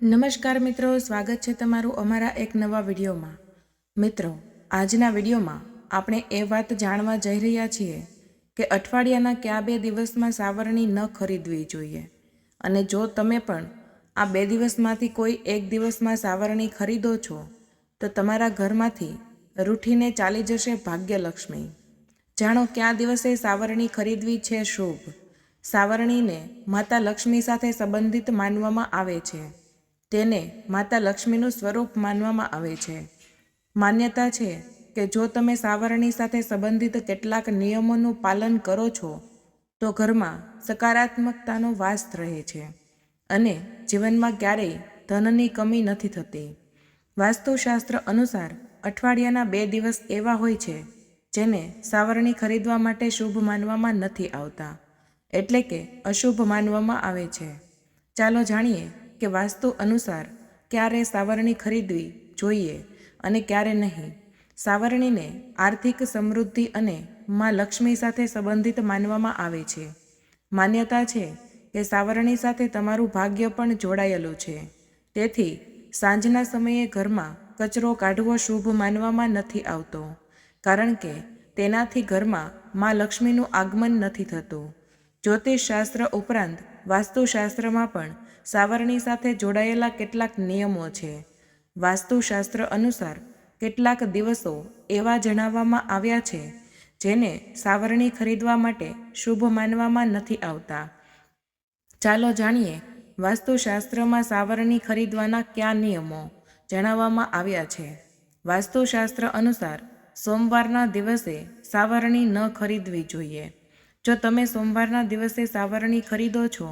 નમસ્કાર મિત્રો, સ્વાગત છે તમારું અમારા એક નવા વિડીયોમાં. મિત્રો, આજના વિડીયોમાં આપણે એ વાત જાણવા જઈ રહ્યા છીએ કે અઠવાડિયાના કયા બે દિવસમાં સાવરણી ન ખરીદવી જોઈએ. અને જો તમે પણ આ બે દિવસમાંથી કોઈ એક દિવસમાં સાવરણી ખરીદો છો, તો તમારા ઘરમાંથી રૂઠીને ચાલી જશે ભાગ્યલક્ષ્મી. જાણો કયા દિવસે સાવરણી ખરીદવી છે શુભ? સાવરણીને માતા લક્ષ્મી સાથે સંબંધિત માનવામાં આવે છે. તેને માતા લક્ષ્મીનું સ્વરૂપ માનવામાં આવે છે. માન્યતા છે કે જો તમે સાવરણી સાથે સંબંધિત કેટલાક નિયમોનું પાલન કરો છો, તો ઘરમાં સકારાત્મકતાનો વાસ રહે છે અને જીવનમાં ક્યારેય ધનની કમી નથી થતી. વાસ્તુશાસ્ત્ર અનુસાર અઠવાડિયાના બે દિવસ એવા હોય છે જેને સાવરણી ખરીદવા માટે શુભ માનવામાં નથી આવતા, એટલે કે અશુભ માનવામાં આવે છે. ચાલો જાણીએ કે વાસ્તુ અનુસાર ક્યારે સાવરણી ખરીદવી જોઈએ અને ક્યારે નહીં. સાવરણીને આર્થિક સમૃદ્ધિ અને માં લક્ષ્મી સાથે સંબંધિત માનવામાં આવે છે. માન્યતા છે કે સાવરણી સાથે તમારું ભાગ્ય પણ જોડાયેલું છે. તેથી સાંજના સમયે ઘરમાં કચરો કાઢવો શુભ માનવામાં નથી આવતો, કારણ કે તેનાથી ઘરમાં માં લક્ષ્મીનું આગમન નથી થતું. જ્યોતિષશાસ્ત્ર ઉપરાંત વાસ્તુશાસ્ત્રમાં પણ સાવરણી સાથે જોડાયેલા કેટલાક નિયમો છે. વાસ્તુશાસ્ત્ર અનુસાર કેટલાક દિવસો એવા જણાવવામાં આવ્યા છે, જેને સાવરણી ખરીદવા માટે શુભ માનવામાં નથી આવતા. ચાલો જાણીએ, વાસ્તુશાસ્ત્રમાં સાવરણી ખરીદવાના કયા નિયમો જણાવવામાં આવ્યા છે. વાસ્તુશાસ્ત્ર અનુસાર સોમવારના દિવસે સાવરણી ન ખરીદવી જોઈએ. જો તમે સોમવારના દિવસે સાવરણી ખરીદો છો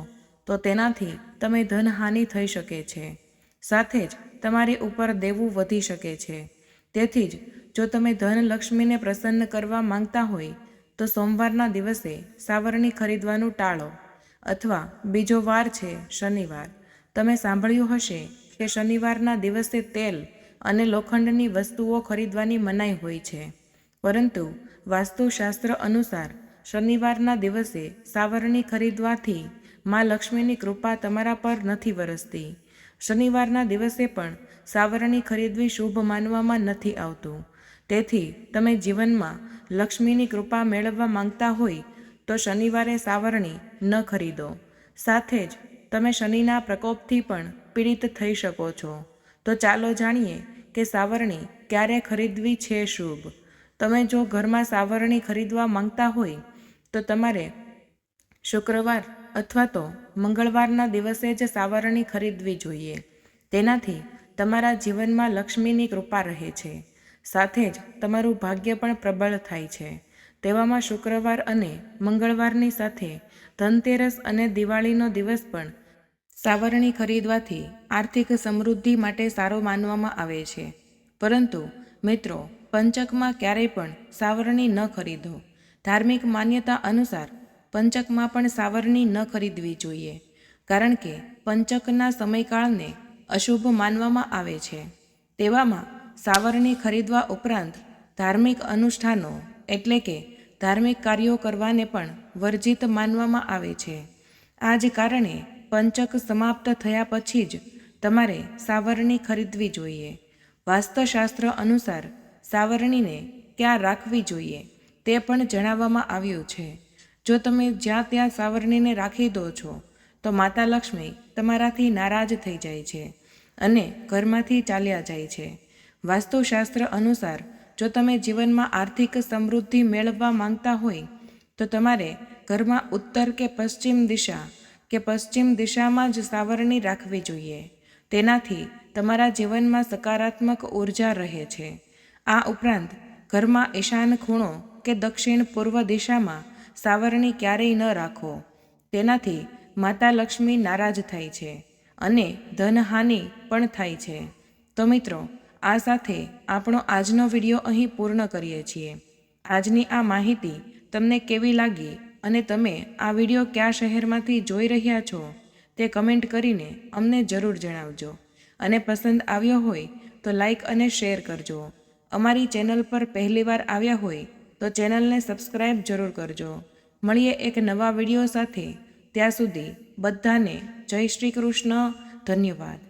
તો તેનાથી તમે ધનહાનિ થઈ શકે છે. સાથે જ તમારી ઉપર દેવું વધી શકે છે. તેથી જ જો તમે ધનલક્ષ્મીને પ્રસન્ન કરવા માંગતા હોય, તો સોમવારના દિવસે સાવરણી ખરીદવાનું ટાળો. અથવા બીજો વાર છે શનિવાર. તમે સાંભળ્યું હશે કે શનિવારના દિવસે તેલ અને લોખંડની વસ્તુઓ ખરીદવાની મનાઈ હોય છે. પરંતુ વાસ્તુશાસ્ત્ર અનુસાર શનિવારના દિવસે સાવરણી ખરીદવાથી માં લક્ષ્મીની કૃપા તમારા પર નથી વરસતી. શનિવારના દિવસે પણ સાવરણી ખરીદવી શુભ માનવામાં નથી આવતું. તેથી તમે જીવનમાં લક્ષ્મીની કૃપા મેળવવા માંગતા હોય તો શનિવારે સાવરણી ન ખરીદો. સાથે જ તમે શનિના પ્રકોપથી પણ પીડિત થઈ શકો છો. તો ચાલો જાણીએ કે સાવરણી ક્યારે ખરીદવી છે શુભ. તમે જો ઘરમાં સાવરણી ખરીદવા માંગતા હોય તો તમારે શુક્રવાર અથવા તો મંગળવારના દિવસે જ સાવરણી ખરીદવી જોઈએ. તેનાથી તમારા જીવનમાં લક્ષ્મીની કૃપા રહે છે. સાથે જ તમારું ભાગ્ય પણ પ્રબળ થાય છે. તેવામાં શુક્રવાર અને મંગળવારની સાથે ધનતેરસ અને દિવાળીનો દિવસ પણ સાવરણી ખરીદવાથી આર્થિક સમૃદ્ધિ માટે સારો માનવામાં આવે છે. પરંતુ મિત્રો, પંચકમાં ક્યારેય પણ સાવરણી ન ખરીદો. ધાર્મિક માન્યતા અનુસાર પંચકમાં પણ સાવરણી ન ખરીદવી જોઈએ, કારણ કે પંચકના સમયકાળને અશુભ માનવામાં આવે છે. તેવામાં સાવરણી ખરીદવા ઉપરાંત ધાર્મિક અનુષ્ઠાનો, એટલે કે ધાર્મિક કાર્યો કરવાને પણ વર્જિત માનવામાં આવે છે. આ જ કારણે પંચક સમાપ્ત થયા પછી જ તમારે સાવરણી ખરીદવી જોઈએ. વાસ્તુશાસ્ત્ર અનુસાર સાવરણીને ક્યાં રાખવી જોઈએ તે પણ જણાવવામાં આવ્યું છે. જો તમે જ્યાં ત્યાં સાવરણીને રાખી દો છો, તો માતા લક્ષ્મી તમારાથી નારાજ થઈ જાય છે અને ઘરમાંથી ચાલ્યા જાય છે. વાસ્તુશાસ્ત્ર અનુસાર, જો તમે જીવનમાં આર્થિક સમૃદ્ધિ મેળવવા માંગતા હોય, તો તમારે ઘરમાં ઉત્તર કે પશ્ચિમ દિશા કે પશ્ચિમ દિશામાં જ સાવરણી રાખવી જોઈએ. તેનાથી તમારા જીવનમાં સકારાત્મક ઊર્જા રહે છે. આ ઉપરાંત, ઘરમાં ઈશાન ખૂણો કે દક્ષિણ પૂર્વ દિશામાં સાવરણી ક્યારેય ન રાખો. તેનાથી માતા લક્ષ્મી નારાજ થાય છે અને ધનહાનિ પણ થાય છે. તો મિત્રો, આ સાથે આપણો આજનો વીડિયો અહીં પૂર્ણ કરીએ છીએ. આજની આ માહિતી તમને કેવી લાગી અને તમે આ વીડિયો કયા શહેરમાંથી જોઈ રહ્યા છો તે કમેન્ટ કરીને અમને જરૂર જણાવજો. અને પસંદ આવ્યો હોય તો લાઈક અને શેર કરજો. અમારી ચેનલ પર પહેલીવાર આવ્યા હોય તો ચેનલને સબસ્ક્રાઈબ જરૂર કરજો. મળીએ એક નવા વીડિયો સાથે. ત્યાં સુધી બધાને જય શ્રી કૃષ્ણ. ધન્યવાદ.